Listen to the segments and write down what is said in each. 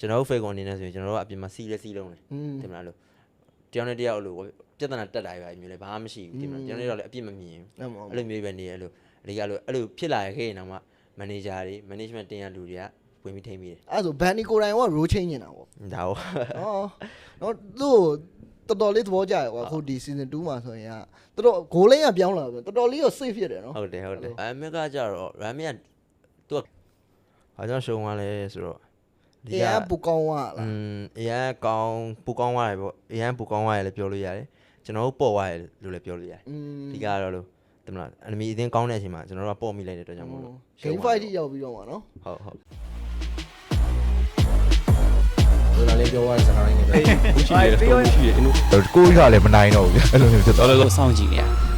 ကျွန်တော်တို့ fake အနေနဲ့ဆိုရင်ကျွန်တော်တို့ကအပြင်မှာစီးလဲစီးလုံးတယ်တင်မလားလို့တယောက်နဲ့တယောက်လို့ပြဿနာတက်တာပဲမျိုးလဲဘာမှမရှိဘူးတင်မလားကျွန်တော်တို့လည်းအပြင်မမြင်ဘူးအဲ့လိုမျိုးပဲနေရလို့ဒီကလို့အဲ့လိုဖြစ်လာခဲ့ရင်တော့မှ manager တွေ management တင်ရလူတွေကဝင်ပြီးထိမ့်ပြီးတယ်အဲ့ဆိုဘန်နီကိုတိုင်က role change နေတာပေါ့ဒါဟုတ်နော်သူ့တော်တော်လေးသဘောကျတယ်ကွာခုဒီ season 2မှာဆိုရင်ကတော်တော် goal line ကပြောင်းလာပြီတော်တော်လေးတော့ safe ဖြစ်တယ်နော်ဟုတ်တယ်ဟုတ်တယ်အမက်ကကြတော့ ram ကသူကဘာကြောင့်ရှုံးသွားလဲဆိုတော့ အရန်ပူကောင်းသွားလားอืมအရန်ကောင်းပူကောင်းသွားတယ်ပေါ့အရန်ပူကောင်းသွားတယ်လည်းပြောလို့ရတယ်ကျွန်တော်တို့ပေါ်သွားတယ်လို့လည်းပြောလို့ရတယ်အဓိကတော့လို့တမလား enemy အသင်းကောင်းတဲ့အချိန်မှာကျွန်တော်တို့ကပေါ်မိလိုက်တဲ့အတွက်ကြောင့်မို့လို့ game fight ကြီးရောက်ပြီးတော့မှာနော်ဟုတ်ဟုတ်ဆိုတော့လည်းပြောရတဲ့စကားလေးတွေပဲဟုတ်ရှိတယ်ဟုတ်ရှိတယ်ကိုကြီးကလည်းမနိုင်တော့ဘူးအဲ့လိုမျိုးဖြစ်တော့လည်းစောင့်ကြည့်နေရတယ်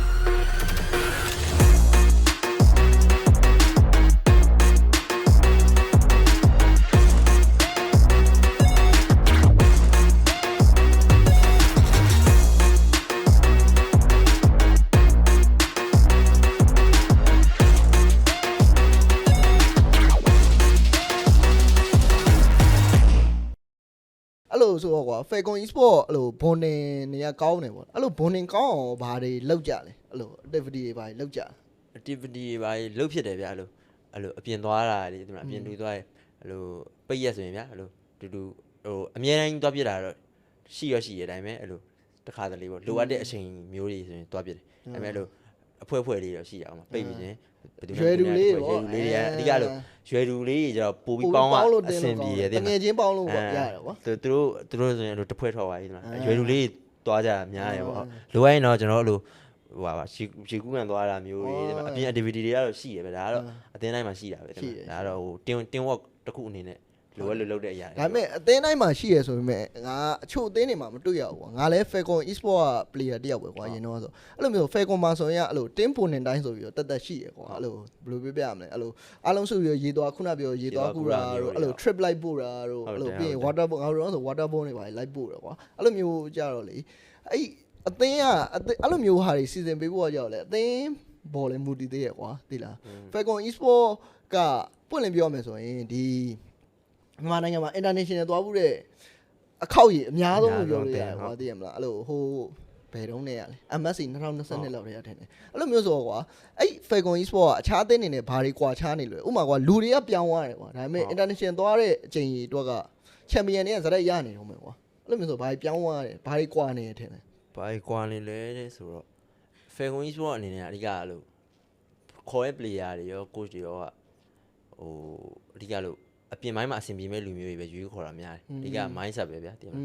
Falcon Esport အဲ့လို bonding တွေကကောင်းတယ်ပေါ့အဲ့လို bonding ကောင်းအောင်ဘာတွေလောက်ကြလဲအဲ့လို activity တွေဘာတွေလောက်ကြလဲ activity တွေပါလှုပ်ဖြစ်တယ်ဗျအဲ့လိုအဲ့လိုအပြင်သွားတာလေဒီမှာအပြင်လူသွားတယ်အဲ့လိုပိတ်ရက်ဆိုရင်ဗျအဲ့လိုတူတူဟိုအမြဲတမ်းသွားပြစ်တာတော့ရှိရရှိရအတိုင်းပဲအဲ့လိုတစ်ခါတလေပေါ့လိုအပ်တဲ့အချိန်မျိုးတွေဆိုရင်သွားပြစ်တယ်ဒါပေမဲ့အဲ့လိုအဖွဲဖွဲလေးတော့ရှိရအောင်ပိတ်ပြီးရင်ဘယ်သူမှ ရွယ်တူလေးရွပေါ့ယ်တူလေးတွေကအဓိကလို့ရွယ်တူလေးတွေကျတော့ပို့ပြီးပေါင်းလို့อ่ะတင်အဆင်ပြေရတယ်တငယ်ချင်းပေါင်းလို့ပေါ့ရတယ်ကွာသူတို့သူတို့ဆိုရင်အဲ့လိုတစ်ဖွဲထော်ပါကြီးဒီမှာအာရွယ်တူလေးတွေသွားကြတာများတယ်ပေါ့အာလိုအပ်ရင်တော့ကျွန်တော်တို့အဲ့လိုဟိုပါပါရှီရှီကူးကန်သွားတာမျိုးတွေဒီမှာအော်အပြင် activity တွေကတော့ရှိရပဲဒါကတော့အာအသင်းတိုင်းမှာရှိတာပဲဒီရှိမှာတယ်ဒါကတော့ဟို team team work တစ်ခုအနေနဲ့ လိုအပ်လို့လုပ်တဲ့အရာတွေဒါပေမဲ့အသင်းတိုင်းမှာရှိရဆိုပေမဲ့ငါအချို့အသင်းတွေမှာမတွေ့ရဘူးကွာငါလည်း Falcon Esport က player တယောက်ပဲကွာရင်တော့ဆိုအဲ့လိုမျိုး Falcon မှာဆိုရင်ကအဲ့လို team opponent တိုင်းဆိုပြီးတော့တက်တက်ရှိရကွာအဲ့လိုဘယ်လိုပြောပြရမလဲအဲ့လိုအားလုံးဆိုပြီးတော့ရေသွားခုနပြောရေသွားကူတာတို့အဲ့လို trip လိုက်ပို့တာတို့အဲ့လိုပြီးရင် water boat ငါတို့တော့ဆို water boat တွေပါလိုက်ပို့တယ်ကွာအဲ့လိုမျိုးကြတော့လေအဲ့အသင်းကအသင်းအဲ့လိုမျိုးဟာတွေစီစဉ်ပေးဖို့ကြောက်လေအသင်းဘော်လည်းမူတည်သေးရကွာသိလား Falcon Esport ကပွင့်လင်းပြောမယ်ဆိုရင်ဒီ မြန်မာနိုင်ငံမှာ international သွားမှုတဲ့အခောက်ကြီးအများဆုံးလို့ပြောလို့ရတယ်ကွာသိရမလားအဲ့လိုဟိုဘယ်တုန်းနဲ့ရလဲ MSC 2022လောက်တည်းရထင်တယ်အဲ့လိုမျိုးဆိုတော့ကွာအဲ့ Falcon Esport ကအခြားအသင်းတွေနဲ့ဘာတွေကွာခြားနေလို့ဥပမာကွာလူတွေကပြောင်းသွားတယ်ကွာဒါပေမဲ့ international သွားတဲ့အချိန်ကြီးအတွက်က champion တွေကဇာတ်ရနေတော့မယ်ကွာအဲ့လိုမျိုးဆိုဘာတွေပြောင်းသွားတယ်ဘာတွေကွာနေတယ်ထင်တယ်ဘာကွာနေလဲတဲ့ဆိုတော့ Falcon Esport အနေနဲ့အဓိကအဲ့လိုခေါ်တဲ့ player တွေရော coach တွေရောကဟိုအဓိကလို့ အပြင်ပိုင်းမှာအဆင်ပြေမဲ့လူမျိုးတွေပဲရွေးခေါ်တာများတယ်အဓိက mindset ပဲဗျာတင်မလား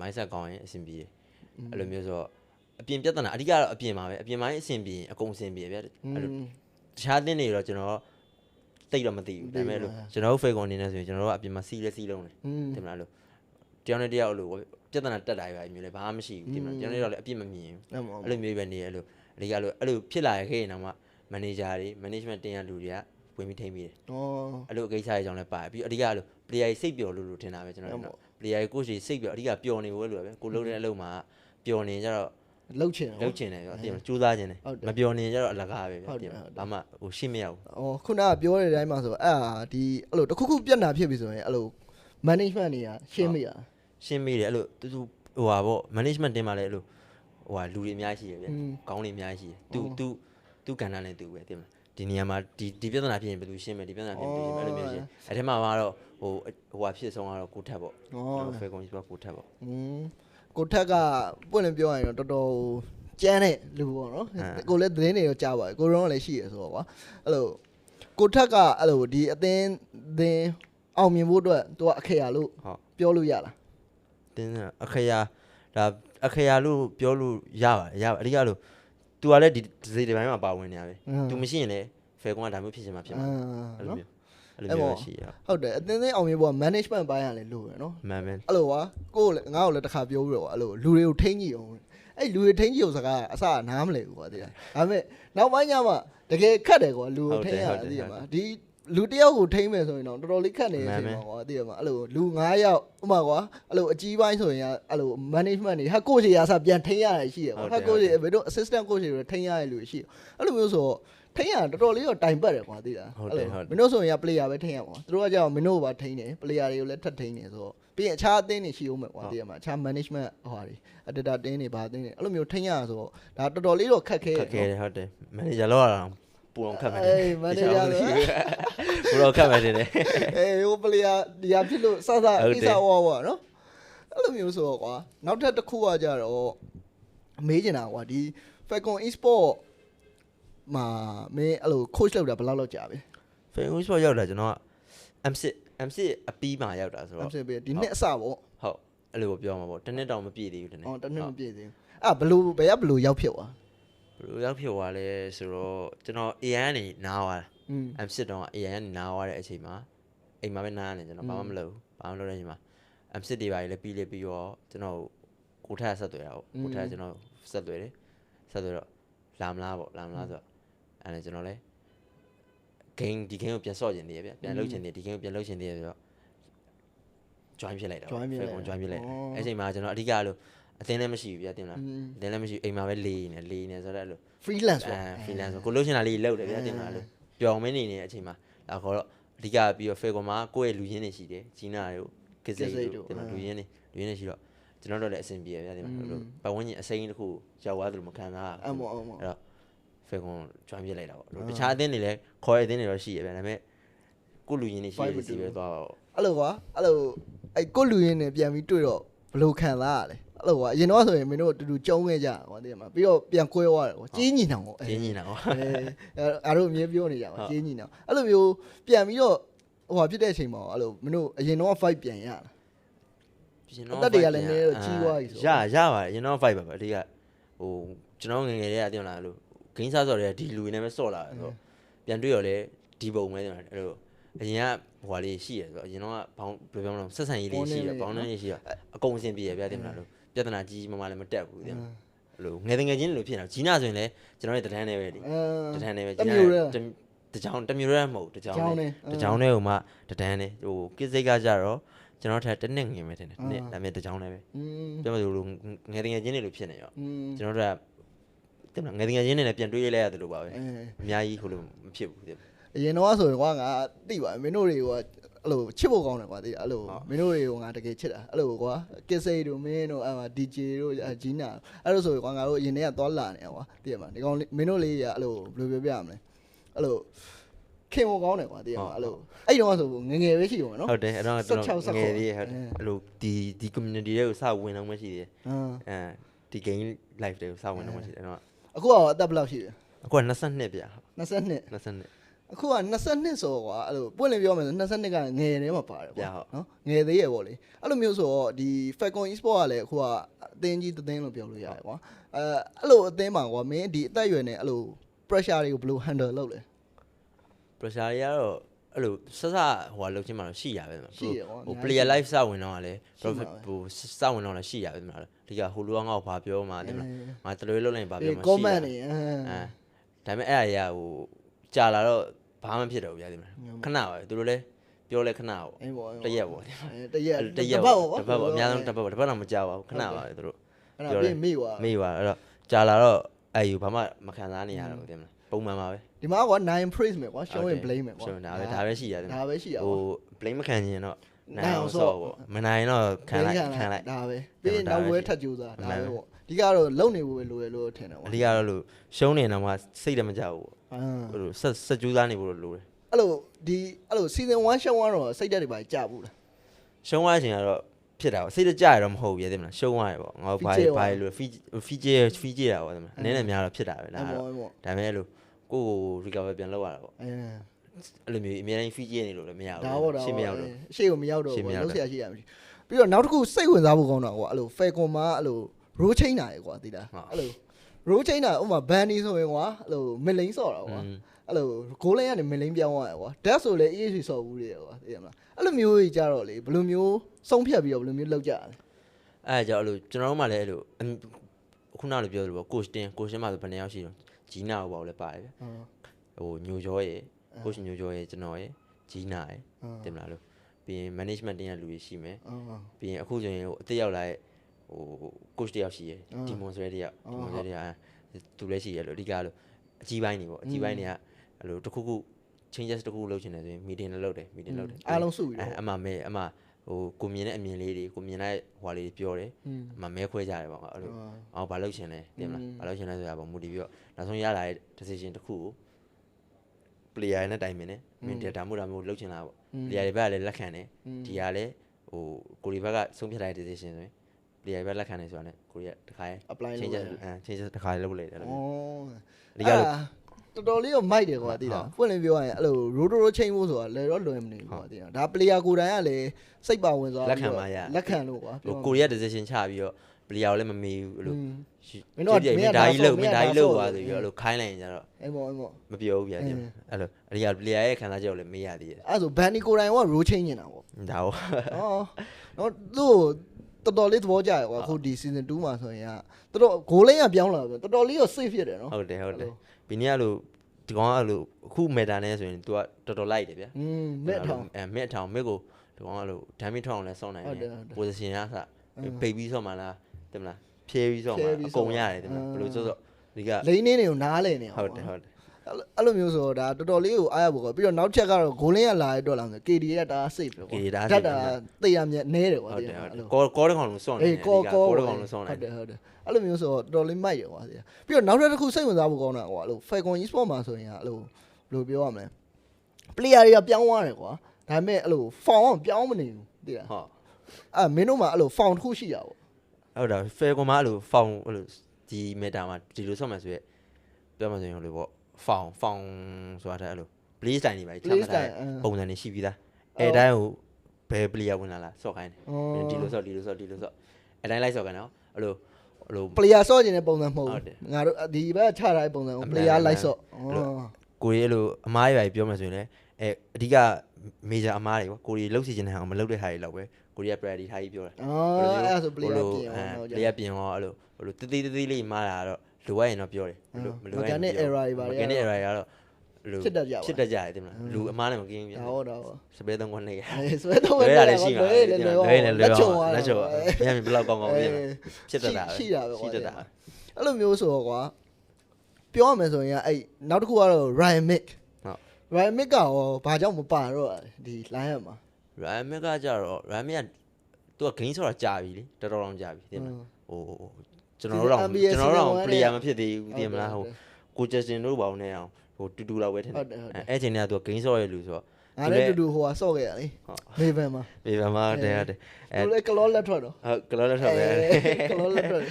mindset ကောင်းရင်အဆင်ပြေတယ်အဲ့လိုမျိုးဆိုတော့အပြင်ပြဿနာအဓိကတော့အပြင်ပါပဲအပြင်ပိုင်းအဆင်ပြေရင်အကုန်အဆင်ပြေဗျာအဲ့လိုတခြားတင်းတွေတော့ကျွန်တော်တိတ်တော့မသိဘူးဒါပေမဲ့လို့ကျွန်တော်တို့ fake အနေနဲ့ဆိုရင်ကျွန်တော်တို့ကအပြင်မှာစီးလဲစီးလုံးတယ်တင်မလားလို့တယောက်နဲ့တယောက်လို့ပြဿနာတက်တာပဲအမျိုးလဲဘာမှမရှိဘူးတင်မလားကျွန်တော်တို့လည်းအပြစ်မမြင်ဘူးအဲ့လိုမျိုးပဲနေရအဲ့လိုအဓိကလို့အဲ့လိုဖြစ်လာခဲ့ရင်တော့မှ manager တွေ management တင်ရလူတွေက ဝင်ပြီးထိမ့်ပြီးတယ်ဩအဲ့လိုအကိစ္စတွေကြောင့်လည်းပါတယ်ပြီးအဓိကအဲ့လို player စိတ်ပျော်လို့လို့ထင်တာပဲကျွန်တော် player ကိုယ်စီစိတ်ပျော်အဓိကပျော်နေဖို့လို့ပဲကိုလုံးတဲ့အလုပ်မှာပျော်နေကြတော့လှုပ်ချင်လှုပ်ချင်တယ်ပြောတင်စူးစားချင်တယ်မပျော်နေကြတော့အလကားပဲပြောတင်ဘာမှဟိုရှင်းမရဘူးဩခုနကပြောတဲ့အတိုင်းမှာဆိုအဲ့ဒီအဲ့လိုတစ်ခုခုပြဿနာဖြစ်ပြီဆိုရင်အဲ့လို management တွေကရှင်းမိတာရှင်းမိတယ်အဲ့လိုသူသူဟိုဟာပေါ့ management တင်မှာလည်းအဲ့လိုဟိုဟာလူတွေအများကြီးရှိတယ်ဗျကောင်းတွေအများကြီးရှိတယ်သူသူသူကဏ္ဍနဲ့သူပဲတင်မလား ဒီနေရာမှာဒီဒီပြဿနာဖြစ်ရင်ဘယ်သူရှင်းမယ်ဒီပြဿနာဖြစ်ရင်ဘယ်သူရှင်းမယ်အဲ့လိုမျိုးရှင်းအဲ့ထဲမှာကတော့ဟိုဟိုဟာဖြစ်ဆုံးကတော့ကိုထက်ပေါ့။အော်ဖေကွန်ကြီးကကိုထက်ပေါ့อืมကိုထက်ကပွင့်လင်းပြောရရင်တော့တော်တော်ကျန်းတဲ့လူပေါ့နော်ဟမ်။ကိုလည်းသတင်းတွေတော့ကြားပါတယ်။ကိုရောကလည်းရှိရဆိုတော့ကွာ။အဲ့လိုကိုထက်ကအဲ့လိုဒီအသင်းအသင်းအောင်မြင်ဖို့အတွက်သူကအခရာလို့ဟုတ်ပြောလို့ရလားတင်းအခရာဒါအခရာလို့ပြောလို့ရပါတယ်ရပါအဓိကလို့ तू ကလည်းဒီဒီဒီပိုင်းမှာပါဝင်နေရပဲ तू မရှိရင်လည်းဖေကွန်ကဒါမျိုးဖြစ်ချင်မှာဖြစ်မှာအာအဲ့လိုနော်မျိုးအဲ့လိုမျိုးပဲရှိရဟုတ်တယ်အသင်းသင်းအောင်မြင်ဖို့က management ဘိုင်းရလဲလို့ရယ်နော်မှန်မှန်အဲ့လိုကွာကိုယ်လည်းငါ့ကိုလည်းတစ်ခါပြောပြီးတော့ကွာအဲ့လိုလူတွေကိုထိန်းကြည့်အောင်အဲ့လူတွေထိန်းကြည့်အောင်စကားအစကနားမလဲဘူးကွာတည်လားဒါပေမဲ့နောက်ပိုင်းကျမှတကယ်ခတ်တယ်ကွာလူကိုထိန်းရတာတည်ရမှာဒီ လူတစ်ယောက်ကိုထိန်းမယ်ဆိုရင်တော့တော်တော်လေးခက်နေတဲ့အချိန်မှာကွာတည်ရမှာအဲ့လိုလူ9ယောက်ဥပမာကွာအဲ့လိုအကြီးပိုင်းဆိုရင်အဲ့လို management တွေဟာကိုချေရာစပြန်ထိန်းရတာရှိရကွာဟာကိုချေဘယ်တော့ assistant coach တွေထိန်းရတဲ့လူရှိအဲ့လိုမျိုးဆိုထိန်းရတော်တော်လေးတော့တိုင်ပတ်တယ်ကွာသိလားဟုတ်တယ်ဟုတ်တယ်မင်းတို့ဆိုရင်က player ပဲထိန်းရပါဘူးသူတို့ကကြောက်မင်းတို့ကပါထိန်းတယ် player တွေကိုလည်းထပ်ထိန်းတယ်ဆိုတော့ပြီးရင်အခြားအသင်းတွေရှိဦးမယ်ကွာသိရမှာအခြား management ဟိုဟာတွေ editor တင်းတွေဘာတင်းတွေအဲ့လိုမျိုးထိန်းရဆိုတော့ဒါတော်တော်လေးတော့ခက်ခဲခက်ခဲတယ်ဟုတ်တယ်မန်နေဂျာလောက်ရတာ ပူအောင်ခတ်မယ်အေး manager လောက်ပူတော့ခတ်မယ်တင်တယ်အေးဟို player ဒီဟာဖြစ်လို့စစဟုတ်တယ်ကိစ္စဝါဝါနော်အဲ့လိုမျိုးဆိုတော့ကွာနောက်ထပ်တစ်ခုကကြတော့မေးချင်တာကွာဒီ Falcon Esport မှာမင်းအဲ့လို coach လောက်တာဘယ်လောက်လောက်ကြာပြီဖေဦးဆော့ရောက်တာကျွန်တော်က M6 M6 အပီးမှာရောက်တာဆိုတော့ MCB ဒီနှစ်အစပေါ့ဟုတ်အဲ့လိုပြောမှာပေါ့တစ်နှစ်တောင်မပြည့်သေးဘူးတနေ့ဟောတနှစ်မပြည့်သေးဘူးအဲ့ဘယ်လိုဘယ်ကဘယ်လိုရောက်ဖြစ်သွားဘယ် လိုရောက်ဖြစ်သွားလဲဆိုတော့ကျွန်တော် AN ကနေနားသွားတာอืม M6 တော့ AN ကနေနားသွားတဲ့အချိန်မှာအိမ်မှာပဲနားနေကျွန်တော်ဘာမှမလုပ်ဘူးဘာမှမလုပ်တဲ့အချိန်မှာ M6 တွေပါလေပြီးလေပြီးတော့ကျွန်တော်ကိုထက်ဆက်သွယ်တာပေါ့ကိုထက်ကျွန်တော်ဆက်သွယ်တယ်ဆက်သွယ်တော့လာမလားပေါ့လာမလားဆိုတော့အဲ့ဒါကျွန်တော်လဲ game ဒီ game ကိုပြန်ဆော့ကျင်သေးရဗျပြန်လုပ်ချင်သေးဒီ game ကိုပြန်လုပ်ချင်သေးရဆိုတော့ join ဖြစ်လိုက်တာ join ဖြစ်လိုက်ဖယ်ကွန် join ဖြစ်လိုက်တာဩအဲ့အချိန်မှာကျွန်တော်အဓိကလို့ အသင်းလည်းမရှိဘူးဗျတင်လားอืมအသင်းလည်းမရှိဘူးအိမ်မှာပဲလေးနေလေးနေဆိုတော့အဲ့လို freelance အဲပေါ့ freelance ကိုလို့ချင်တာလေးလုပ်တယ်ဗျတင်လားလို့ပျော်မင်းနေနေတဲ့အချိန်မှာလာခေါ်တော့အဓိကပြီးတော့ဖယ်ကွန်မှာကိုယ့်ရဲ့လူရင်းတွေရှိတယ်ဂျီနာတို့ကစ်စိတ်တို့တင်လားလူရင်းတွေလူရင်းတွေရှိတော့ကျွန်တော်တို့လည်းအဆင်ပြေရဗျတင်လားလို့ပတ်ဝန်းကျင်အစိမ်းတစ်ခုရောက်သွားတယ်လို့မခံစားရအဘူးမောအမောအဲ့တော့ဖေကွန် join ပြလိုက်တာပေါ့လို့တခြားအသင်းတွေလည်းခေါ်ရအသင်းတွေတော့ရှိရဗျဒါပေမဲ့ကိုလူရင်းနေရှိရစီပဲသွားတော့အဲ့လိုကွာအဲ့လိုအဲ့ကိုလူရင်းနဲ့ပြန်ပြီးတွေ့တော့ဘယ်လိုခံစားရလဲ အဲ့လိုကွာအရင်တော့ဆိုရင်မင်းတို့အတူတူကြုံခဲ့ကြတာကွာသိရမှာပြီးတော့ပြန်ကွဲသွားတယ်ကွာကြီးညီနောင်ပေါ့ကျင်းနေတာပေါ့အဲအားတို့အမြဲပြောနေကြပါကြီးညီနောင်အဲ့လိုမျိုးပြန်ပြီးတော့ဟိုဟာဖြစ်တဲ့အချိန်မှာအဲ့လိုမင်းတို့အရင်တော့ fight ပြန်ရလားပြင်အသက်တွေကလည်းနည်းတော့ကြီးသွားပြီဆိုရရပါတယ်ရင်တော့ fight ပါပဲအဓိကဟိုကျွန်တော်ငယ်ငယ်လေးကတင်လာလို့ဂိမ်းစားစော်တွေကဒီလူတွေနဲ့ပဲစော့လာတယ်ဆိုတော့ပြန်တွေ့ရလဲဒီပုံပဲတင်လာအဲ့လိုအရင်ကဟိုဟာလေးရှိရဆိုတော့အရင်တော့ဘောင်းဘယ်လိုပြောမလဲဆက်ဆံရေးလေးရှိရဘောင်းနဲ့လေးရှိရအကုန်အဆင်ပြေရဗျတင်လာလို့ ပြဿနာကြီးမှမှလည်းမတက်ဘူးတဲ့အဲ့လိုငယ်ငယ်ချင်းလိုဖြစ်နေတာဂျီနာဆိုရင်လည်းကျွန်တော်ရဲ့တန်းတန်းနဲ့ပဲလေတန်းတန်းနဲ့ပဲဂျီနာတကြောင်တမျိုးရဲမဟုတ်တကြောင်နဲ့တကြောင်နဲ့ဟိုမှတန်းတန်းနဲ့ဟိုကိစိတ်ကကြတော့ကျွန်တော်ထက်တနစ်ငင်မယ်တင်တယ်တနစ်ဒါပေမဲ့တကြောင်နဲ့ပဲပြောမလို့ငယ်ငယ်ချင်းတွေလိုဖြစ်နေရောကျွန်တော်တို့ကတင်ငယ်ငယ်ချင်းတွေနဲ့ပြန်တွေးရလိုက်ရတယ်လို့ပါပဲအများကြီးဟိုလိုမဖြစ်ဘူးတင်အရင်တော့ဆိုရင်ကွာငါတိပါမင်းတို့တွေက အဲ့လိုချစ်ဖို့ကောင်းတယ်ကွာသိတယ်အဲ့လိုဟုတ်မင်းတို့တွေကိုငါတကယ်ချစ်တာအဲ့လိုကွာကစ်စိတ်တို့မင်းတို့အဲ့မှာ DJ တို့အဂျီနာအဲ့လိုဆိုရင်ကွာငါတို့အရင်တည်းကသွားလာနေကွာသိရမှာဒီကောင်လေးမင်းတို့လေးကအဲ့လိုဘယ်လိုပြောပြရမလဲအဲ့လိုခင်ဖို့ကောင်းတယ်ကွာသိရမှာအဲ့လိုအဲ့တော့ဆိုငယ်ငယ်ပဲရှိပါနော်ဟုတ်တယ်အဲ့တော့ကျွန်16တော်ငယ်လေးဟုတ်တယ်အဲအဲ့လိုဒီဒီ community တွေကိုစဝင်အောင်မရှိသေးတယ်ဟမ်အဲဒီ game live တွေကိုစဝင်အောင်မရှိသေးတယ်အဲ့တော့အခုကတော့အသက်ဘယ်လောက်ရှိလဲအခုက22ပြ22 22 အခုက22ဆိုတော့ကွာအဲ့လိုပွင့်လင်းပြောမယ်ဆို22ကငယ်ထဲမှာပါတယ်ပြကွာဟုတ်နော်ငယ်သေးရပေါ့လေအဲ့လိုမျိုးဆိုတော့ဒီ Falcon Esport ကလည်းအခုကအသင်းကြီးတစ်သင်းလို့ပြောလို့ရတယ်ကွာအဲအဲ့လိုအသင်းမှာကွာမင်းဒီအသက်အရွယ်နဲ့အဲ့လို pressure တွေကိုဘယ်လို handle လုပ်လဲ pressure တွေကတော့အဲ့လိုဆက်စဟိုဟာလုပ်ချင်းမှာတော့ရှိရပဲမှာရှိရကွာဟိုအများကြီး player live စဝင်တော့ကလည်းရှိမှာပဲဟိုစဝင်တော့လည်းရှိရပဲမှာဒီကဟိုလူကငါ့ကိုဘာပြောမှာတင်မလားအဲငါတလွေးလုံးလိုက်ဘာပြောဒီမှာရှိ comment ရတွေအဲအဲဒါပေမဲ့အဲ့အရာဟို ကြာလာတော့ဘာမှဖြစ်တော့ဘူးဗျာတင်မလားခဏပါပဲသူတို့လည်းပြောလဲခဏပေါ့အေးပေါ့တရက်ပေါ့တင်မလားအဲတရက်တရက်ပတ်ပေါ့ပေါ့တစ်ပတ်ပေါ့အများဆုံးတစ်ပတ်ပေါ့တစ်ပတ်တော့မကြာပါဘူးခဏပါပဲသူတို့အဲ့ဒါပြင်မိကွာမေးပါအဲ့တော့ကြာလာတော့အဲ့ယူဘာမှမခံစားနေရတော့ဘူးတင်မလားပုံမှန်ပါပဲဒီမှာကွာ9 praise မယ်ကွာ show and blame မယ်ကွာရှုံးဒါပဲဒါပဲရှိရတယ်ဒါပဲရှိရဟိုကွာ blame မခံရင်တော့နိုနိုင်င်အောင်အောင်ဆော့ဆော့ပေါ့မနိုင်တော့ခံလိုက်ခံလိုက်ဒါပဲပြီးရင်ဒါပဲနောက်ဝဲထပ်ကြိုးစားဒါပဲပေါ့ဒီကတော့လုံနေဖို့ပဲလိုရလို့ထင်တယ်ကွာအဓိကတော့လို့ရှုံးနေတော့မှစိတ်လည်းမကြဘူးအာပေါ့ ဟိုလိုဆက်ဆက်ကြိုးစားနေဖို့လိုတယ်အဲ့လိုဒီအဲ့လို season 1 show 1တော့စိတ်ဓာတ်တွေပါကြာဘူးလားရှုံးသွားခြင်းကတော့ဖြစ်တာပေါ့စိတ်တကြရတော့မဟုတ်ဘူးရတဲ့မလားရှုံးသွားရပေါ့ငါတို့ဘာ Feature ဘာလို့ဖီဖီဂျေဖီဂျေတာပေါ့တဲ့မလားအနည်းနဲ့များတော့ဖြစ်တာပဲလားအဲ့ပေါ့အဲ့ပေါ့ဒါပေမဲ့လို့ကိုယ့်ကို recover ပြန်လုပ်ရတာပေါ့အဲအဲ့လိုမျိုးအများကြီးဖီဂျေနေလို့လည်းမရဘူးဒါပေါ့ဒါရှင်းမရောက်တော့ရှေ့ကိုမရောက်တော့ရှေ့မဘူးရောက်တော့လုံးဆရာရှိရမရှိပြီးတော့နောက်တစ်ခုစိတ်ဝင်စားဖို့ကောင်းတာကွာအဲ့လို Falcon မှာအဲ့လို row chain တာရေကွာသိလားဟုတ်အဲ့လို row chain တာဥပမာ bandy ဆိုရင်ကွာအဲ့လို mid lane ဆော့တာကွာอืมအဲ့လို goal line ကနေ mid lane ပြောင်းသွားရကွာ dash ဆိုလည်း EH ဆော့ဘူးလေကွာသိရမလားအဲ့လိုမျိုးကြီးကြတော့လေဘယ်လိုမျိုးဆုံးဖြတ်ပြီးတော့ဘယ်လိုမျိုးလုပ်ကြရလဲအဲ့ဒါကြောင့်အဲ့လိုကျွန်တော်တို့မှလည်းအဲ့လိုအမ်ခုနကလည်းပြောသလိုပေါ့ကိုရှ်တင်ကိုရှ်တင်မှာဆိုဘယ်နှစ်ယောက်ရှိတော့ဂျီနာဘောပေါ့လည်းပါတယ်ဗျဟုတ်ဟိုညိုကျော်ရယ်ကိုရှ်ညိုကျော်ရယ်ကျွန်တော်ရယ်ဂျီနာရယ်ဟုတ်တင်မလားလို့ပြီးရင် management တင်ရလူတွေရှိမယ်ဟုတ်ပြီးရင်အခုဆိုရင်ဟိုအသက်ရောက်လာတဲ့ ဟို coach တယောက်ရှိရယ်ဒီမွန်ဆွဲတယောက်ဒီမွန်ဆွဲတယောက်သူလည်းရှိရယ်လို့အဓိကလို့အကြီးပိုင်းနေပေါ့အကြီးပိုင်းနေကအဲ့လိုတစ်ခုခု changes တစ်ခုလုပ်ချင်တယ်ဆိုရင် meeting လည်းလုပ်တယ် meeting လုပ်တယ်အားလုံးစုပြီးတော့အမှမဲအမှဟိုကိုမြင်တဲ့အမြင်လေးတွေကိုမြင်တဲ့ဟွာလေးတွေပြောတယ်အမှမဲခွဲကြတယ်ပေါ့အဲ့လိုအော်ဘာလုပ်ချင်လဲတင်မလားဘာလုပ်ချင်လဲဆိုတာပေါ့မူတည်ပြီးတော့နောက်ဆုံးရလာတဲ့ decision တစ်ခုကို player နဲ့တိုင်ပင်တယ် main data မို့တာမျိုးလုပ်ချင်လားပေါ့ player တွေဘက်ကလည်းလက်ခံတယ်ဒီကလည်းဟိုကိုရီဘက်ကဆုံးဖြတ်လိုက်တဲ့ decision ဆိုရင် player တွေဘက်လက်ခံတယ်ဆိုတာ ਨੇ ကိုရီကတခါ apply လုပ် changes လိုက်အဲ changes တခါလုပ်လိုက်တယ်အဲ့လိုဩမျိုးအဓိကလို့တော်တော်လေးတော့မိုက်တယ်ကွာသိလားပွင့်လင်းပြောရရင်အဲ့လိုရိုးရိုးချင်းဖို့ဆိုတာလဲတော့လွယ်မနေဘူးကွာသိလားဒါ player ကိုယ်တိုင်ကလည်းစိတ်ပါဝင်သွားလက်ခံပါရလက်ခံလို့ကွာဟိုကိုရီးယား decision ချပြီးတော့ player ကိုလည်းမမေးဘူးအဲ့လိုမင်းတို့ကကြည့်မမင်းင်းကဒါကြီးလုပ်ဒါမဆော့င်းဒါကြီးလုပ်သွားမဆိုင်းကပြီးတော့အဲ့လိုခိုင်းလိုက်ရင်ကျတော့အဲ့မောအဲ့မောမပြောဘူးဗျာအင်းတင်မလားအဲ့လိုအဓိက player ရဲ့ခံစားချက်ကိုလည်းမေးရသေးတယ်အဲ့ဆိုဘန်နီကိုယ်တိုင်က roll change နေတာပေါ့ဒါဟုတ်ဩနော်သူ့ကို တော်တော်လေးသဘောကျရကွာအခုဒီ season 2မှာဆိုရင်ကတော်တော် goal line ကပြောင်းလာပြီတော်တော်လေးတော့ safe ဖြစ်တယ်နော် ဟုတ်တယ်ဟုတ်တယ်ဘီနီကလို့ဒီကောင်ကအဲ့လိုအခု meta နဲ့ဆိုရင် तू ကတော်တော်လိုက်တယ်ဗျာ อืมမဲ့ထောင် အဲမက်ထောင်မက်ကိုဒီကောင်ကအဲ့လို damage ထောင်လည်းစောင့်နိုင် ဟုတ် တ တယ် ယ် ဟုတ်တယ် position ကစ အင်း ပိတ်ပြီးစောင့်မှလားတင်မလားဖြဲပြီးစောင့်မှ ဖြဲပြီး အ စောင့် ကုန် မှ ရတယ်တင်မလား အင်း ဘယ်လိုစောစောဒီက လိန်နေတွေကိုနားလဲနေအောင် ဟုတ်တယ်ဟုတ်တယ် အဲ့လိုမျိုးဆိုတော့ဒါတော်တော်လေးကိုအားရဖို့ကွာပြီးတော့နောက်ချက်ကတော့ goal line ကလာရတော့လာဆို KD ကဒါ safe ပဲကွာ KD ဒါဓာတ်တာတေးရမြဲနဲတယ်ကွာဟုတ်သိတယ်လားဟုတ်တယ်အဲ့လိုကောကောတဲ့ကောင်လုံးစောင့်နေအေးကောကောကောတဲ့ကောင်လုံးစောင့်ဟုနိုင်တ်တယ်ဟုတ်တယ်အဲ့လိုမျိုးဆိုတော့တော်တော်လေးမိုက်တယ်ကွာသိလားပြီးတော့နောက်ထပ်တစ်ခုစိတ်ဝင်စားဖို့ကောင်းတာကွာအဲ့လို Falcon Esport မှာဆိုရင်အဲ့လိုဘယ်လိုပြောရမလဲ player တွေကပြောင်းသွားတယ်ကွာဒါပေမဲ့အဲ့လို foul ကပြောင်းမနေဘူးသိလားဟုတ်အဲ့မင်းတို့မှာအဲ့လို foul တစ်ခုရှိရပါဘောဟုတ်တယ် fair ကောင်မအဲ့လို found အဲ့လိုဒီ meta မှာဒီလိုစောင့်မှဆိုရက်ပြောမှဆိုရင်ဟိုလိုပေါ့ found found ဆိုတာတဲ့အဲ့လို play style တွေပါချ play မှတ်ထား style တဲ့အင်းပုံစံတွေရှိပြီးသားဟုတ်အဲတိုင်းကိုဘယ် player ဝင်လာလားစော့ခိုင်းတယ်အော်ဒီလိုစော့ဒီလိုစော့ဒီလိုစော့အဲတိုင်းလိုက်စော့ကန်နော်အဲ့လိုအဲ့လို player ဆော့ခြင်းတဲ့ပုံစံမဟုတ်ဟုဘူးတ်တယ်ငါတို့ဒီဘက်ချထားတဲ့ပုံစံကိုအမှန် player အမှန်လိုက်ဆော့အဲ့လိုအော်ကိုရီအဲ့လိုအမားရွာကြီးပြောမှဆိုရင်လည်းအဲအဓိက major အမားတွေပေါ့ကိုရီလှုပ်စီခြင်းတဲ့ဟာကိုမလှုပ်တဲ့ဟာတွေလောက်ပဲကိုရီက priority ထားပြီးပြောတာအော်အဲ့ဒါဆို player ပြင်အောင်တော့ player ပြင်ရောအဲ့လိုဟိုလိုတတိတတိလေးမားတာတော့ လိုရရင်တော့ပြောတယ်ဘယ်လိုမလိုရရင် Mechanic error တွေပါလေ mechanic error တွေကတော့လိုဖြစ်တတ်ကြပါဖြစ်တတ်ကြတယ်တင်မလားလူအမားလည်းမကင်းဘူးဒါဟောတာဟောစပယ်သုံးခွန်းနေရအဲဆွဲတော့လွဲတာလည်းရှိမှာလွဲလေလွဲလွဲလည်းလွဲလက်ချုံအောင်သွားလက်ချုံဘယ်မှဘယ်လောက်ကောင်းကောင်းပြင်မအဲဖြစ်တတ်တာပဲရှိတာပဲကွာရှိတတ်တာပဲအဲ့လိုမျိုးဆိုတော့ကွာပြောရမယ်ဆိုရင်အဲ့နောက်တစ်ခုကတော့ Ryan Mick ဟုတ် Ryan Mick ကရောဘာကြောင့်မပါတော့ဒီ line မှာရမ်မကကြတော့ရမ်မကသူက gain ဆိုတာကြာပြီလေတော်တော်တော်ကြာပြီတင်မလားဟို ကျွန်တော်တို့တော့ NBA ကျွန်တော်တို့တော့ season one player နဲ့မဖြစ်သေးဘူးတင်မလားဟိုကိုဂျက်စတင်တို့ဘောင်းနေအောင်ဟိုတူတူလောက်ပဲထင်ဟုတ်တယ်ဟုတ်တယ်အဲ့ချိန်တည်းကသူက gain ဆော့ရလူဆိုတော့ငါလည်းတူတူဟိုဟာဆော့ခဲ့ရလေဟုတ်မေဗန်မှာဘေးမှာတဲ့တဲ့အဲသူလည်းကလောလက်ထွက်တော့ဟုတ်ကလောလက်ထောက်ပဲကလောလက်ထွက်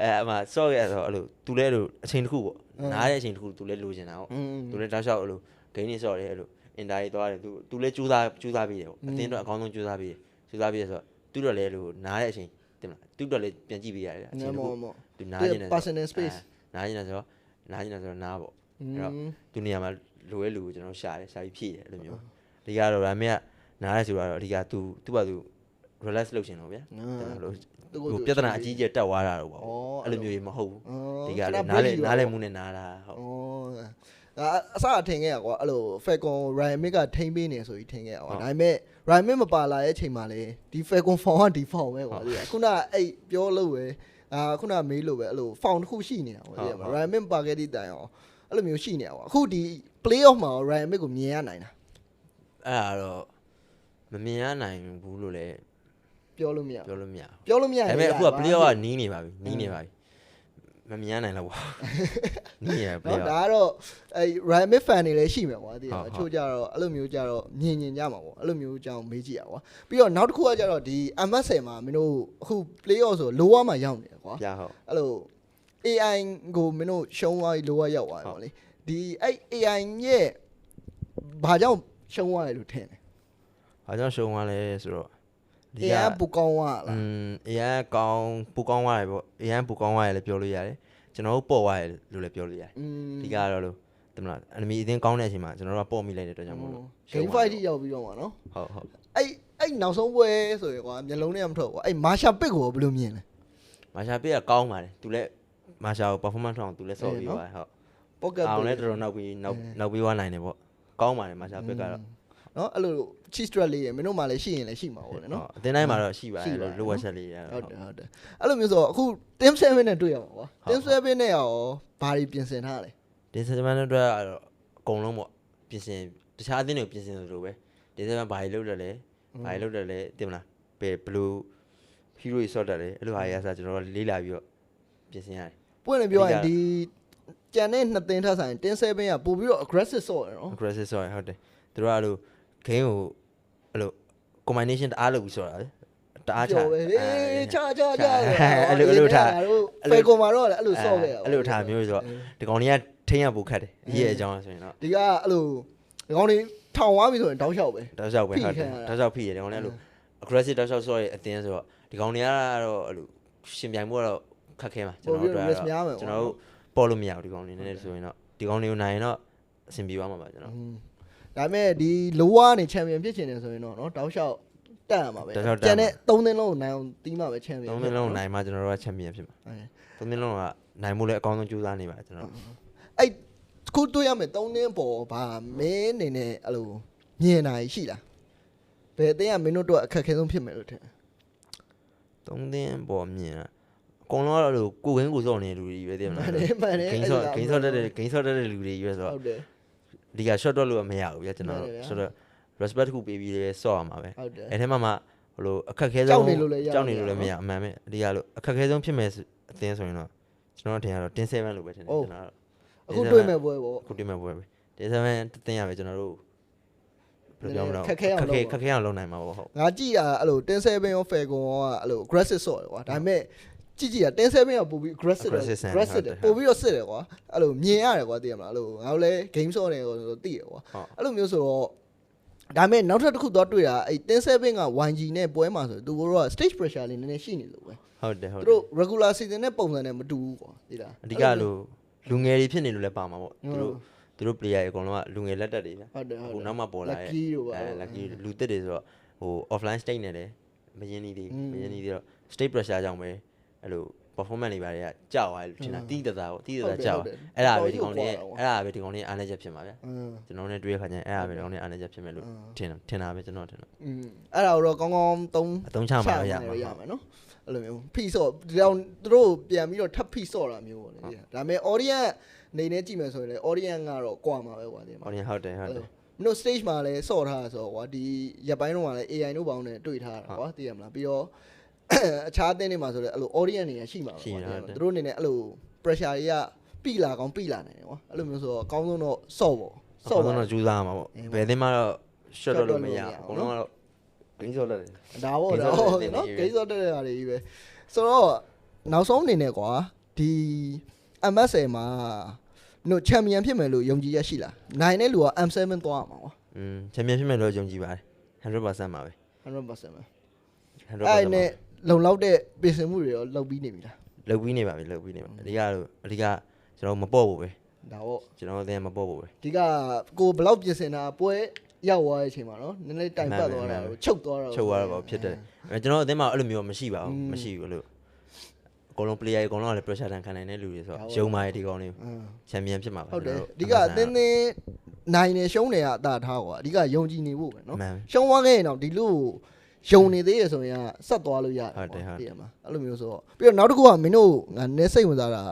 အဲအမှဆော့ရဆိုတော့အဲ့လိုသူလည်းအဲ့လိုအချိန်တစ်ခုပေါ့အင်းနားတဲ့အချိန်တစ်ခုသူလည်းလိုချင်တာပေါ့อืมသူလည်းတောက်လျှောက်အဲ့လို gain နေဆော့တယ်အဲ့လိုအင်တာကြီးသွားတယ်သူသူလည်းကြိုးစားကြိုးစားပြီးတယ်ပေါ့အတင်းတော့အကောင်းဆုံးကြိုးစားပြီးတယ်ကြိုးစားပြီးရဆိုတော့သူတို့လည်းလို့နားတဲ့အချိန်တင်မလား သူတို့လည်းပြန်ကြည့်ပေးရတယ်အနချိန်ည်းတစ်မောခုမောသူနားသူကျင်တယ် personal space နားကျင်တယ်ဆိုတော့နားကျင်တယ်ဆိုတော့နားပေါ့อืအဲ့တော့มသူနေရာမှာလိုရဲလူကိုကျွန်တော်ရှာတယ်ရှာပြီးဖြည့်တယ်အဲ့လိုမျိုးဒီကတော့ဗာမေကနားရဲဆိုတော့အဓိကသူသူ့ဘာသူ relax လုပ်ရှင်တော့ဗျာအာလို့သူ့ဟိုကိုပြဿနာအကြီးကြီးတက်သွားတာတော့ပေါ့ဩအဲ့လိုမျိုးကြီးမဟုတ်ဘူးအော်ဒီကခဏလည်းနားလေ break ယူနားလေပါမှုနဲ့နားတာဟုတ်ဩ ဒါအစအထင်ခဲ့ရကွာအဲ့လို Falcon Ryan Mick ကထိမ့်ပေးနေဆိုပြီးထင်ခဲ့ရကွာဟုတ်ဒါပေမဲ့ Ryan Mick မပါလာတဲ့အချိန်မှာလေဒီ Falcon form ကဒီ form ပဲကွာဟုတ်ဒီကခုနအဲ့ပြောလို့ပဲအာခုနမေးလို့ပဲအဲ့လို form တစ်ခုရှိနေတာကွာဒီကဟုတ်ဟုတ် Ryan Mick ပါခဲ့တဲ့တိုင်အောင်အဲ့လိုမျိုးရှိနေတာကွာအခုဒီ playoff မှာ Ryan Mick ကိုမြင်ရနိုင်တာအဲ့ဒါတော့မမြင်ရနိုင်ဘူးလို့လည်းပြောလို့မရဘူးပြောလို့မရဘူးပြောလို့မရဒါရင်ပေမဲ့အခုကရပါ player ကနီးနေပါပြီနီးနေပါပြီ မမြင်ရနိုင်တော့ဘူးနီးရနော် player ဒါကတော့အဲ Ryan Mick fan တွေလည်းရှိမှာကွာဒီကဟုတ်အဟုတ်ချို့ကြတော့အဲ့လိုမျိုးကြတော့မြင်မြင်ကြမှာပေါ့အဲ့လိုမျိုးကြောင်မေးကြည့်ရကွာပြီးတော့နောက်တစ်ခုကကြတော့ဒီ MS မှာမင်းတို့အခု playoff ဆို lower မှာရောက်နေတယ်ကွာပြဟုတ်အဲ့လို AI ကိုမင်းတို့ရှုံးသွားပြီး lower ရောက်သွားတယ်ပေါ့လေဒီအဲ့ AI ရဲ့ဘာကြောင့်ရှုံးသွားတယ်လို့ထင်တယ်။ဘာကြောင့်ရှုံးသွားလဲဆိုတော့ အရန်ပူကောင်းသွားလားอืมအရန်ကောင်းပူကောင်းသွားတယ်ပေါ့အရန်ပူကောင်းသွားတယ်လည်းပြောလို့ရတယ်ကျွန်တော်တို့ပေါ့သွားတယ်လို့လည်းပြောလို့ရတယ်အဓိကတော့လို့တမလား enemy အသင်းကောင်းတဲ့အချိန်မှာကျွန်တော်တို့ကပေါ့မိလိုက်တဲ့အတွက်ကြောင့်မို့လို့ game fight ကြီးရောက်ပြီးတော့မှာနော်ဟုတ်ဟုတ်အဲ့အဲ့နောက်ဆုံးပွဲဆိုရယ်ကွာမျိုးလုံးနဲ့မထွက်ကွာအဲ့မာရှာပစ်ကိုဘယ်လိုမြင်လဲမာရှာပစ်ကကောင်းပါတယ်သူလည်းမာရှာကို performance ထောင်သူလည်းဆော့ပြီးပါတယ်ဟုတ် pocket အောင်လည်းတော်တော်နောက်ပြီးနောက်နောက်ပြီးွားနိုင်တယ်ပေါ့ကောင်းပါတယ်မာရှာပစ်ကတော့နော်အဲ့လို cheese strat လေးရမင်းတို့မှလည်းရှိရင်လည်းရှိမှာပေါ့လေနော်အတင်းတိုင်းမှာတော့ရှိပါတရှိယ်ပါတယ်လို့ဝက်ချက်လေးရဟုတ်တယ်ဟုတ်တယ်အဲ့လိုမျိုးဆိုတော့အခု team 7နဲ့တွေ့ရမှာကွာ team 7နဲ့ရောဘာတွေပြင်ဆင်ထားလဲတတင်ဆက်မန်အတွက်ကတော့အကုန်လုံးပေါ့ပြင်ဆင်တခြားအသင်းတွေပြင်ဆင်သလိုပဲတင်ဆက်မန်ဘာကြီးလုပ်တယ်လဲဘာကြီးလုပ်တယ်လဲသိမလားဘယ်ဘလူးဟီရိုကြီးဆော့တယ်လဲအဲ့လိုဟာကြီးအစားကျွန်တော်တို့လေးလာပြီးတော့ပြင်ဆင်ရတယ်ပွင့်နေပြောရရင်အဓိကဒီကြံတဲ့နှစ်သင်းထပ်ဆိုင်တင်း7ကပို့ပြီးတော့ aggressive ဆော့ရနော် aggressive ဆော့ရဟုတ်တယ်သူတို့ကအဲ့လို game ကိုအဲ့လို combination တအားလုပ်ပြီးဆော့တာလေတအားချကြော်ပဲလေချာချာချာအဲ့လိုအဲ့လိုထားဖေကွန်မာတော့လည်းအဲ့လိုဆော့ခဲ့ရအဲ့လိုထားမျိုးဆိုတော့ဒီကောင်တွေကထိန်းရပိုခတ်တယ်အရေးအကြောင်းဆိုရင်တော့ဒီကအဲ့လိုဒီကောင်းလေးထောင်သွားပြီဆိုရင်တောက်လျှောက်ပဲတောက်လျှောက်ပဲဖိဟုတ်ခံတယ်ရတာတောက်လျှောက်ဖိရတယ်ဒီကောင်လည်းအဲ့လို aggressive တောက်လျှောက်ဆော့ရအတင်းဆိုတော့ဒီကောင်တွေကတော့အဲ့လိုရှင်ပြိုင်မှုကတော့ခက်ခဲမှာကျွန်တော်တို့ကတော့ကျွန်တော်တို့ပေါ်လို့မရဘူးဒီကောင်တွေနည်းနည်းဆိုရင်တော့ဒီကောင်တွေကိုနိုင်ရင်တော့အဆင်ပြေသွားမှာပါကျွန်တော် ဒါပေမဲ့ဒီလိုဝါနေချန်ပီယံဖြစ်ချင်တယ်ဆိုရင်တော့နော်တောက်လျှောက်တက်ရမှာပဲကျန်တဲ့၃သင်းလုံးကိုနိုင်အောင်တီးမှာပဲချန်ပီယံသုံးသင်းလုံးနိုင်မှကျွန်တော်တို့ကချန်ပီယံဖြစ်မှာသုံးသင်းလုံးကနိုင်မှုလည်းအကောင်းဆုံးကြိုးစားနေပါတယ်ကျွန်တော်အဲ့ခုတွေ့ရမယ်၃သင်းပေါ်ဗာမင်းအနေနဲ့အဲ့လိုမြင်နိုင်ရှိလားဘယ်အသင်းကမင်းတို့တော့အခက်ခဲဆုံးဖြစ်မယ်လို့ထင်သုံးသင်းပေါ်မြင်တာအကုန်လုံးကတော့အဲ့လိုကိုဝင်းကိုစော့နေတဲ့လူတွေကြီးပဲသိမမှလားန်တယ်မှန်တယ်ဂိမ်းဆော့ဂိမ်းဆော့တတ်တဲ့ဂိမ်းဆော့တတ်တဲ့လူတွေကြီးပဲဆိုတော့ဟုတ်တယ် ဒီက shot တော့လို့မရဘူးဗျာကျွန်တော်မှန်တယ်ဗျာဆိုတော့ respect တစ်ခုပေးပြီးလဲဆော့ရမှာပဲဟုတ်တယ်အဲထဲမှာမှဟိုလိုအခက်ခဲကြောဆုံးက်နေလို့လည်းရကြောက်နေလို့လည်းမမရရဘူးအမှန်ပဲအဓိကလို့အခက်ခဲဆုံးဖြစ်မယ်ဆိုအသင်းဆိုရင်တော့ကျွန်တော်ထင်ရတော့တင်း7လို့ပဲထင်တယ်ဟုတ်ကျွန်တော်အခုတွေ့မဲ့ပွဲပေါ့အခုတွေ့မဲ့ပွဲပဲတင်း7တင်းရပဲကျွန်တော်တို့ဘယ်လိုပြောမလဲခက်ခဲအောင်လုပ်ပါခက်ခဲအောင်လုပ်နိုင်မှာပေါ့ဟုတ်ငါကြည့်တာအဲ့လိုတင်း7ရော fair ကွန်ရောအဲ့လို aggressive ဆော့တယ်ကွာဒါပေမဲ့ ကြည့်ကြည့်တာတင်း7ရောပို့ပြီး aggressive တယ် Aggressive ဆန် aggressive တယ်ဟုတ်တယ်ပို့ပြီးတော့စစ်တယ်ကွာအဲ့လိုမြင်ရတယ်ကွာသိရမလားအဲ့လိုငါတို့လည်း game ဆော့တယ်ကိုသိရကွာဟုတ်အဲ့လိုမျိုးဆိုတော့ဒါပေမဲ့နောက်ထပ်တစ်ခုတော့တွေ့တာအဲ့တင်း7က YG နဲ့ပွဲမှာဆိုသူတို့က stage pressure လေးနည်းနည်းရှိနေလို့ပဲဟုတ်တယ်ဟုတ်သူတယ်တို့ regular season နဲ့ပုံစံနဲ့မတူဘူးကွာသိလားအဓိကလို့လူငယ်တွေဖြစ်နေလို့လည်းပါမှာပေါ့ဟုတ်သူတို့သူတို့ player တွေအကုန်လုံးကလူငယ်လက်တက်တွေဗျာဟုတ်တယ်ဟုတ်အခုတယ်နောက်မှပေါ်လာရဲ့ lucky တို့ပါအဲ lucky လူတက်တွေဆိုတော့ဟို offline state နဲ့လည်းမရင်းနေသေးอืมမရင်းနေသေးတော့ state pressure ကြောင့်ပဲ အဲ့လို performance တွေပါတွေကကြောက်သွားတယ်လို့ထင်တာတီးတစားပေါ့တီးတစားကြောက်အဲ့ဒါပဲဒီကောင်လေးအဲ့ဒါပဲဒီကောင်လေးအားနေချက်ဖြစ်မှာဗျာကျွန်တော်နဲ့တွေ့ရခါကျရင်အဲ့ဒါပဲဒီကောင်လေးအားနေချက်ဖြစ်မယ်လို့ထင်ထင်တာပဲကျွန်တော်ထင်တာอืมအဲ့ဒါတော့ကောင်းကောင်းသုံးအသုံးချမှာရမှာရမှာနော်အဲ့လိုမျိုးဖိဆော့ဒီတော့သူတို့ပြန်ပြီးတော့ထပ်ဖိဆော့တာမျိုးပေါ့လေဒါပေမဲ့ audience နေနေကြည့်မယ်ဆိုရင်လေ audience ကတော့ကြွာမှာပဲကွာဒီမှာ audience ဟုတ်တယ်ဟုတ်တယ်မင်းတို့ stage မှာလည်းဆော့ထားတာဆိုတော့ကွာဒီရပ်ပိုင်းတော့ကလည်း AI တို့ဘောင်းနဲ့တွေ့ထားတာကွာသိရမလားပြီးတော့ အခြားအသင်းတွေမှာဆိုလည်းအဲ့လို audience တွေကရှိမှာပဲကွာသူတို့အနေနဲ့အဲ့လို pressure တွေကပြလာကောင်းပြလာနိုင်တယ်ကွာအဲ့လိုမျိုးဆိုတော့အကောင်းဆုံးတော့ဆော့ပေါ့ဆော့ဆော့ပါတော့ကြိုးစားမှာပေါ့ဘယ်သင်းမှတော့ shot တော့လို့မရဘူးအကုန်လုံးကတော့ဂိမ်းဆော့လက်တယ်ဒါပေါ့ဂိမ်းဒါဆော့ပေါ့တဲ့နော်တင်နေဂိမ်းဆော့တက်တဲ့ဟာတွေကြီးပဲဆိုတော့နောက်ဆုံးအနေနဲ့ကွာဒီ MSA မှာနို့ချန်ပီယံဖြစ်မယ်လို့ယုံကြည်ရရှိလားနိုင်တဲ့လူက M7 သွားမှာကွာอืมချန်ပီယံဖြစ်မယ်လို့ယုံကြည်ပါတယ်100%ပါပဲ100%ပဲ100%ပါအဲ့နဲ့ လုံလောက်တဲ့ပြင်ဆင်မှုတွေရောလုပ်ပြီးနေပြီလားလုတ်ပြီးနေပါပြီလုတ်ပြီးနေပါအဓိကတော့အဓိကကျွန်တော်မပေါ့ဘူးပဲဒါပေါ့ကျွန်တော်အတင်းမပေါ့ဘူးပဲဒီကကိုဘယ်လောက်ပြင်ဆင်တာပွဲရောက်သွားတဲ့အချိန်မှာနော်နည်းနည်းတိုင်ပတ်သွားတာမှန်ပါကိုချုပ်သွားတာကိုချုပ်သွားတော့ဖြစ်တယ်အဲကျွန်တော်အတင်းမှာအဲ့လိုမျိုးမရှိပါဘူးอืมမရှိဘူးလို့အကုန်လုံး player တွေအကုန်လုံးကလည်း pressure တန်ခံနိုင်တဲ့လူတွေဆိုဟုတ်တော့ယုံပါတယ်ဒီကောင်လေးအင်းချန်ပီယံဖြစ်မှာပါဟုတ်တယ်ကျွန်တော်တို့ဒီကအသင်းသင်းနိုင်နေရှုံးနေရအတာထားကွာအဓိကယုံကြည်နေဖို့ပဲနော်မှန်ရှုံးသွားခဲ့ရင်တော့ဒီလူကို ယုံနေသေးရဆိုရင်ကဆက်သွားလို့ရတယ်ဟုတ်တယ်ကွာဟုတ်တယ်သိရမှာအဲ့လိုမျိုးဆိုတော့ပြီးတော့နောက်တစ်ခုကမင်းတို့ငါနည်းစိတ်ဝင်စားတာ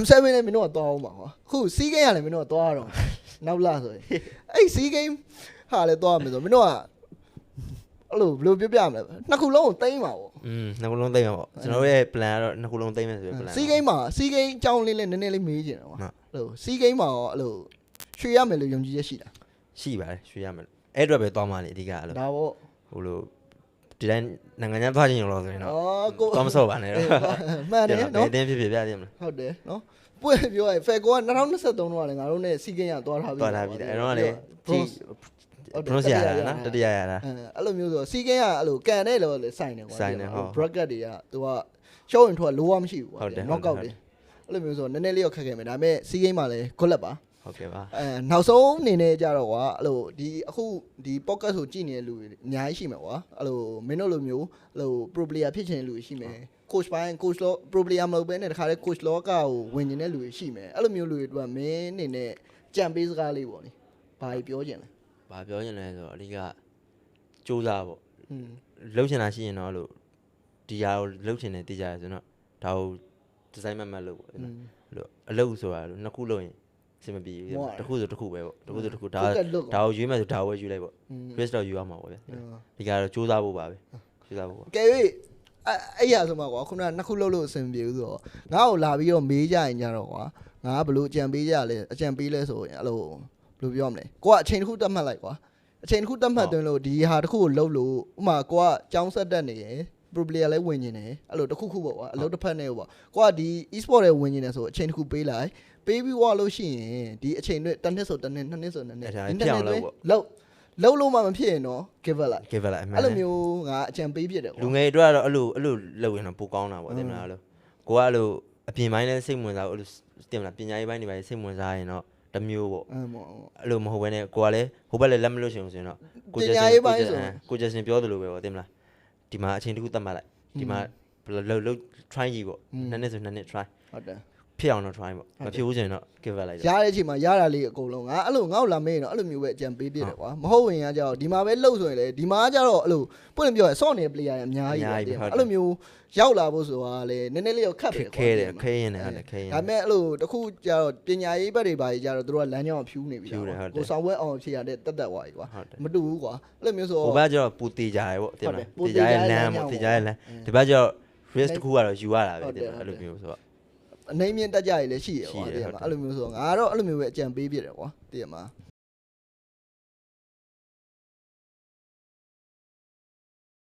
M7 နဲ့မင်းတို့ကသွားအောင်ပါကွာအခု C game ကလည်းမင်းတို့ကသွားရတော့နောက်လာဆိုရင်အဲ့ C game ဟာလည်းသွားမယ်ဆိုမင်းတို့ကအဲ့လိုဘယ်လိုပြောပြမလဲနှစ်ခုလုံးကိုတိမ့်ပါပေါ့อืมနှစ်ခုလုံးသိမ့်မှာပေါ့ကျွန်တော်တို့ရဲ့ plan ကတော့နှစ်ခုလုံးသိမ့်မယ်ဆိုတဲ့ plan စီဂိမ်းမှာစီဂိမ်းအကြောင်းလေးလေးနည်းနည်းလေးမေးချင်တယ်ကွာဟုတ်အဲ့လိုစီဂိမ်းမှာရောအဲ့လိုရွှေရမယ်လို့ယုံကြည်ချက်ရှိတာရှိပါတယ်ရွှေရမယ်အဲ့အတွက်ပဲသွားမှလေအဓိကအဲ့လိုဒါပေါ့ဟိုလို ဒီတိုင်းနိုင်ငံခြားသွားခြင်းရောလို့ဆိုရင်တော့အော်ကိုသွားမဆော့ပါနဲ့တော့မှန်တယ်ဘယ်နော်အတင်းဖြစ်ဖြစ်ပြရတယ်မလားဟုတ်တယ်နော်ပွင့်ပြောရရင်ဖယ်ကောက2023တုန်းကလည်းငါတို့နဲ့စီဂိမ်းကသွားထားပြီးသွားလာပြီးတယ်အဲ့တော့ကလည်း bronze ဟုတ်တယ် bronze ရတာနော်တတိယရတာအဲအဲ့လိုမျိုးဆိုစီဂိမ်းကအဲ့လိုကန်တဲ့လို့လည်းစိုင်းတယ်ကွာစိုင်းတယ်ဟုတ် bracket တွေကသူကရှုံးရင်ထွက်လိုဝမရှိဘူးကွာဟုတ်တယ် knock out တွေအဲ့လိုမျိုးဆိုနည်းနည်းလေးတော့ခက်ခဲမယ်ဒါပေမဲ့စီဂိမ်းမှာလည်း good luck ပါ ဟုတ်ကဲ့ပါအဲနောက်ဆုံးအနေနဲ့ကြတော့ကွာအဲ့လိုဒီအခုဒီ podcast ကိုကြည့်နေတဲ့လူတွေအများကြီးရှိမှာကွာအဲ့လိုမင်းတို့လိုမျိုးအဲ့လို pro player ဖြစ်ချင်တဲ့လူတွေရှိမယ် coach ပိုင်း coach law pro player မလုပ်ဘဲနဲ့တခါတည်း coach law ကကိုဝင်နေတဲ့လူတွေရှိမယ်အဲ့လိုမျိုးလူတွေအတွက်မင်းအနေနဲ့ကြံပေးစကားလေးပေါ့လေဘာပြောချင်လဲဘာပြောချင်လဲဆိုတော့အဓိကစူးစမ်းပေါ့อืมလှုပ်ချင်တာရှိရင်တော့အဲ့လိုဒီဟာကိုလှုပ်ချင်တယ်သိကြရဆိုတော့ဒါကိုဒီဇိုင်းမမတ်လို့ပေါ့နော်အဲ့လိုအလုပ်ဆိုတာနှစ်ခုလုပ်ရင် ရှင်းမပြေဘူးတစ်ခုဆိုတစ်ခုပဲပေါ့တစ်ခုဆိုတစ်ခုဒါဒါကိုရွေးမယ်ဆိုဒါကိုပဲယူလိုက်ပေါ့ risk တော့ယူရမှာပေါ့ဗျဒီကတော့စူးစမ်းဖို့ပါပဲစူးစမ်းဖို့ပါကဲပြီအဲ့အဲ့ရဆိုမှာကွာခုနကနှစ်ခုလောက်လို့အဆင်ပြေဘူးဆိုတော့ငါ့ကိုလာပြီးတော့မေးကြရင်ကြတော့ကွာငါကဘလို့အကြံပေးကြလဲအကြံပေးလဲဆိုရင်အဲ့လိုဘလို့ပြောမလဲကိုကအချိန်တစ်ခုတတ်မှတ်လိုက်ကွာအချိန်တစ်ခုတတ်မှတ်သွင်းလို့ဒီဟာတစ်ခုကိုလှုပ်လို့ဥမာကိုကကြောင်းဆက်တက်နေရယ် pro player လဲဝင်နေတယ်အဲ့လိုတစ်ခုခုပေါ့ကွာအလုပ်တစ်ဖက်နဲ့ပေါ့ကိုကဒီ e-sport တွေဝင်နေတယ်ဆိုအချိန်တစ်ခုပေးလိုက်ပေးပြီးွားလို့ရှိရင်ဒီအချိန်တွေတစ်နှစ်ဆိုတစ်နှစ်နှစ်နှစ်ဆိုနှစ်နှစ်လောက်လုံးလုံးမှမဖြစ်ရင်တော့ give it လိုက် give it လိုက်အမှန်အဲ့လိုမျိုးငါအကြံပေးဖြစ်တယ်ကွာလူငယ်တွေကတော့အဲ့လိုအဲ့လိုလုပ်ရင်တော့ပိုကောင်းတာပေါ့တင်မလားအဲ့လိုကိုကအဲ့လိုအပြင်ပိုင်းလဲစိတ်ဝင်စားဘူးအဲ့လိုတင်မလားပညာရေးပိုင်းတွေပိုင်းစိတ်ဝင်စားရင်တော့တစ်မျိုးပေါ့အဲ့မောအဲ့လိုမဟုတ်ဘဲနဲ့ကိုကလည်းဟိုဘက်လည်းလက်မလို့ရှင်ဆိုရင်တော့ပညာရေးပိုင်းဆိုကိုကျစင်ပြောသလိုပဲပေါ့တင်မလား ဒီမှာအချိန်တစ်ခုတတ်မှတ်လိုက်ဒီမှာလှုပ်လှုပ် try ကြည့်ပေါ့နှစ်နှစ်ဆိုနှစ်နှစ် try ဟုတ်တယ် ဖြစ်အောင်တော့ try ပေါ့မဖြစ်ဘူးဆိုရင်တော့ give it လိုက်ရတော့တဲ့အချိန်မှာရတာလေးအကုန်လုံးငါအဲ့လိုငါ့ကိုလာမေးရင်တော့အဲ့လိုမျိုးပဲအကြံပေးပြတယ်ကွာမဟုတ်ဝင်ကကြတော့ဒီမှာပဲလှုပ်ဆိုရင်လေဒီမှာကကြတော့အဲ့လိုပွင့်ပြောရဆော့နေ player အများကြီးပဲအဲ့လိုမျိုးရောက်လာဖို့ဆိုတာလေနည်းနည်းလေးတော့ခက်တယ်ကွာခဲတယ်ခဲရင်လည်းဟုတ်တယ်ခဲရင်ဒါပေမဲ့အဲ့လိုတခုကြတော့ပညာရေးဘက်တွေပါကြီးကြတော့တို့ကလမ်းကြောင်းဖြူးနေပြီကိုဆောင်ဝဲအောင်ဖြေရတဲ့တက်တက်သွားပြီကွာဟုတ်တယ်မတူဘူးကွာအဲ့လိုမျိုးဆိုဟိုဘက်ကျတော့ပူတေကြရပေါ့တင်မလားဟုတ်တေတယ်ကြရလမ်းပူပေါ့တေတေကြကြရရလလမ်းမ်းဒီဘက်ကျတော့ risk တစ်ခုကတော့ယူရတာပဲဟုတ်တယ်တင်မလားအဲ့လိုဟုတ်တယ်မျိုးဆိုတော့ အနေမြင့်တက်ကြရည်လည်းရှိရကွာရှိတတယ်ည်ရဟုတ်မှာတယ်အဲ့လိုမျိုးဆိုငါကတော့အဲ့လိုမျိုးပဲအကြံပေးပြတယ်ကွာတည်ရမှာ